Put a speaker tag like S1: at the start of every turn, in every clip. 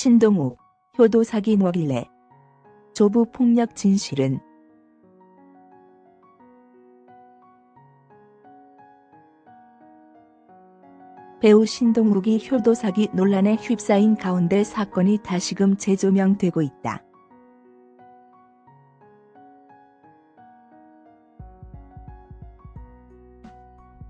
S1: 신동욱, 효도 사기 뭐길래. 조부 폭력 진실은 배우 신동욱이 효도 사기 논란에 휩싸인 가운데 사건이 다시금 재조명되고 있다.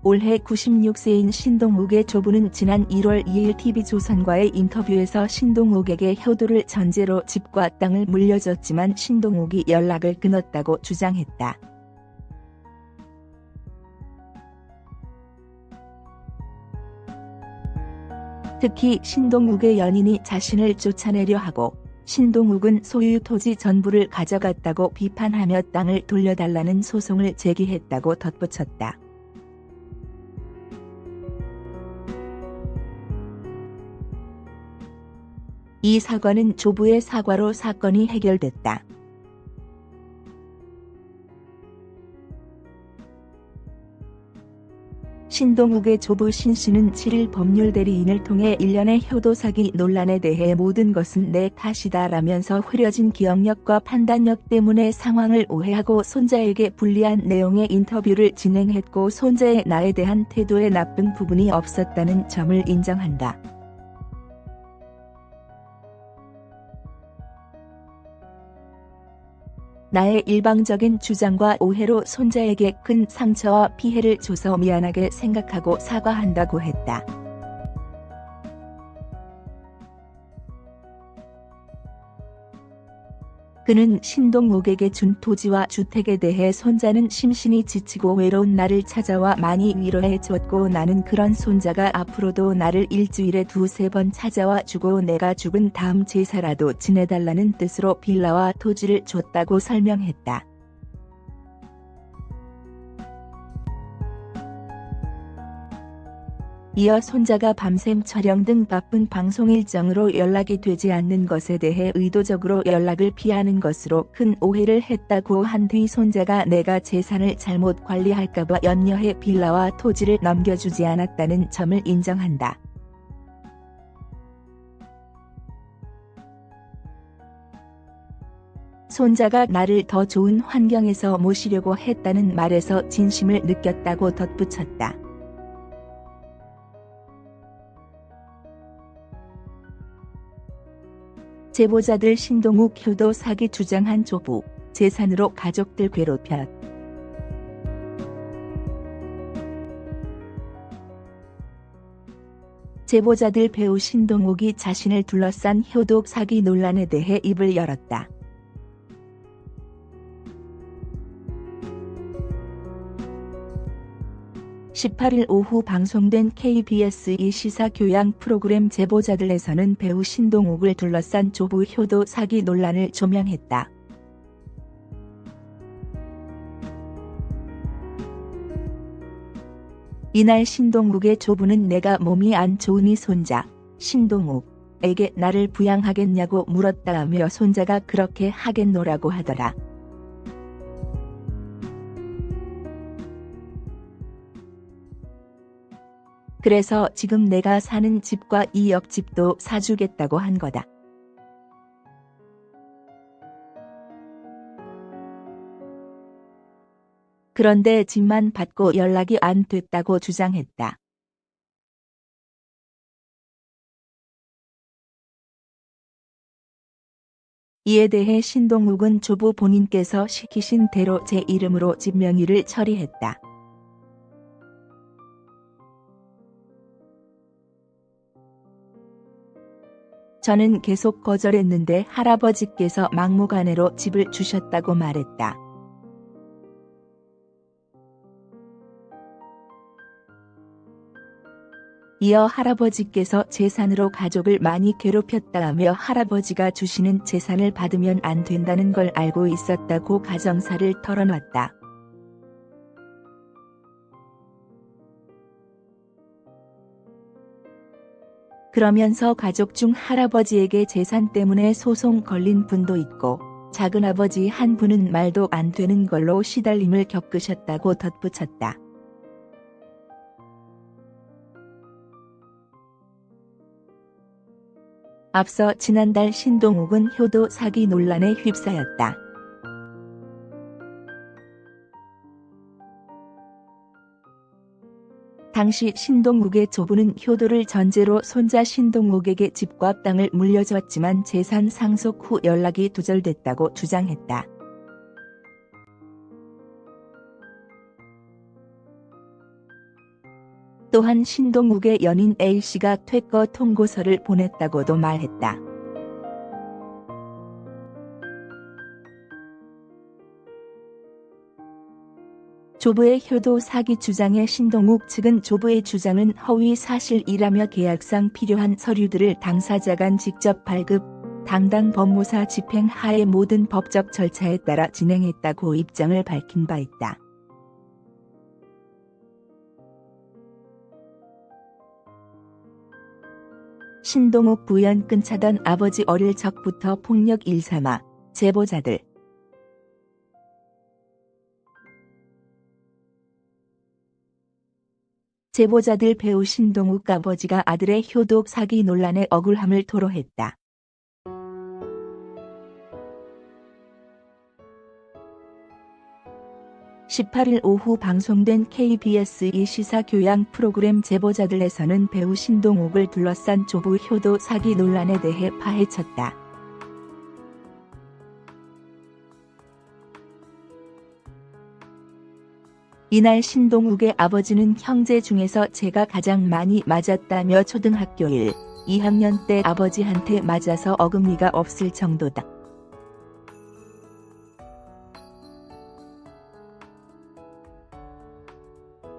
S1: 올해 96세인 신동욱의 조부는 지난 1월 2일 TV조선과의 인터뷰에서 신동욱에게 효도를 전제로 집과 땅을 물려줬지만 신동욱이 연락을 끊었다고 주장했다. 특히 신동욱의 연인이 자신을 쫓아내려 하고 신동욱은 소유 토지 전부를 가져갔다고 비판하며 땅을 돌려달라는 소송을 제기했다고 덧붙였다. 이 사과는 조부의 사과로 사건이 해결됐다. 신동욱의 조부 신 씨는 7일 법률 대리인을 통해 일련의 효도 사기 논란에 대해 모든 것은 내 탓이다 라면서 흐려진 기억력과 판단력 때문에 상황을 오해하고 손자에게 불리한 내용의 인터뷰를 진행했고 손자의 나에 대한 태도에 나쁜 부분이 없었다는 점을 인정한다. 나의 일방적인 주장과 오해로 손자에게 큰 상처와 피해를 줘서 미안하게 생각하고 사과한다고 했다. 그는 신동욱에게 준 토지와 주택에 대해 손자는 심신이 지치고 외로운 나를 찾아와 많이 위로해 줬고 나는 그런 손자가 앞으로도 나를 일주일에 두세 번 찾아와 주고 내가 죽은 다음 제사라도 지내달라는 뜻으로 빌라와 토지를 줬다고 설명했다. 이어 손자가 밤샘 촬영 등 바쁜 방송 일정으로 연락이 되지 않는 것에 대해 의도적으로 연락을 피하는 것으로 큰 오해를 했다고 한 뒤 손자가 내가 재산을 잘못 관리할까봐 염려해 빌라와 토지를 넘겨주지 않았다는 점을 인정한다. 손자가 나를 더 좋은 환경에서 모시려고 했다는 말에서 진심을 느꼈다고 덧붙였다. 제보자들 신동욱 효도 사기 주장한 조부, 재산으로 가족들 괴롭혔. 제보자들 배우 신동욱이 자신을 둘러싼 효도 사기 논란에 대해 입을 열었다. 18일 오후 방송된 KBS 2 시사 교양 프로그램 제보자들에서는 배우 신동욱을 둘러싼 조부 효도 사기 논란을 조명했다. 이날 신동욱의 조부는 내가 몸이 안 좋으니 손자, 신동욱에게 나를 부양하겠냐고 물었다며 손자가 그렇게 하겠노라고 하더라. 그래서 지금 내가 사는 집과 이 옆집도 사주겠다고 한 거다. 그런데 집만 받고 연락이 안 됐다고 주장했다. 이에 대해 신동욱은 조부 본인께서 시키신 대로 제 이름으로 집 명의를 처리했다. 저는 계속 거절했는데 할아버지께서 막무가내로 집을 주셨다고 말했다. 이어 할아버지께서 재산으로 가족을 많이 괴롭혔다며 할아버지가 주시는 재산을 받으면 안 된다는 걸 알고 있었다고 가정사를 털어놨다. 그러면서 가족 중 할아버지에게 재산 때문에 소송 걸린 분도 있고 작은아버지 한 분은 말도 안 되는 걸로 시달림을 겪으셨다고 덧붙였다. 앞서 지난달 신동욱은 효도 사기 논란에 휩싸였다. 당시 신동욱의 조부는 효도를 전제로 손자 신동욱에게 집과 땅을 물려주었지만 재산 상속 후 연락이 두절됐다고 주장했다. 또한 신동욱의 연인 A씨가 퇴거 통고서를 보냈다고도 말했다. 조부의 효도 사기 주장에 신동욱 측은 조부의 주장은 허위 사실이라며 계약상 필요한 서류들을 당사자 간 직접 발급, 당당 법무사 집행 하에 모든 법적 절차에 따라 진행했다고 입장을 밝힌 바 있다. 신동욱 부연 끈차던 아버지 어릴 적부터 폭력 일삼아 제보자들 제보자들 배우 신동욱 아버지가 아들의 효독 사기 논란에 억울함을 토로했다. 18일 오후 방송된 KBS 이 시사 교양 프로그램 제보자들에서는 배우 신동욱을 둘러싼 조부 효도 사기 논란에 대해 파헤쳤다. 이날 신동욱의 아버지는 형제 중에서 제가 가장 많이 맞았다며 초등학교 1, 2학년 때 아버지한테 맞아서 어금니가 없을 정도다.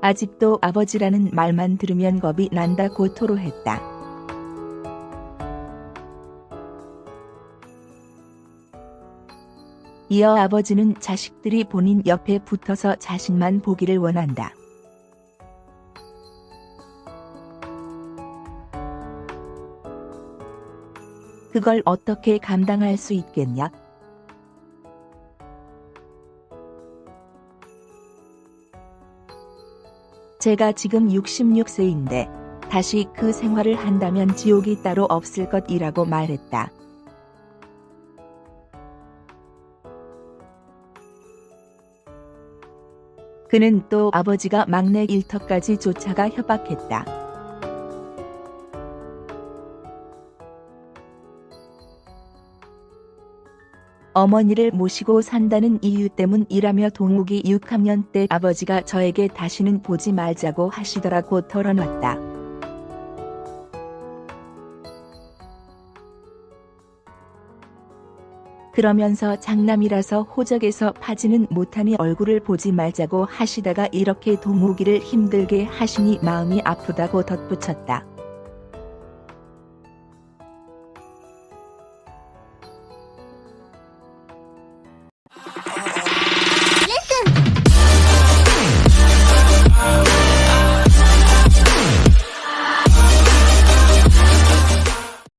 S1: 아직도 아버지라는 말만 들으면 겁이 난다고 토로했다. 이어 아버지는 자식들이 본인 옆에 붙어서 자식만 보기를 원한다. 그걸 어떻게 감당할 수 있겠냐? 제가 지금 66세인데 다시 그 생활을 한다면 지옥이 따로 없을 것이라고 말했다. 그는 또 아버지가 막내 일터까지 쫓아가 협박했다. 어머니를 모시고 산다는 이유 때문이라며 동욱이 6학년 때 아버지가 저에게 다시는 보지 말자고 하시더라고 털어놨다. 그러면서 장남이라서 호적에서 파지는 못하니 얼굴을 보지 말자고 하시다가 이렇게 동욱이를 힘들게 하시니 마음이 아프다고 덧붙였다.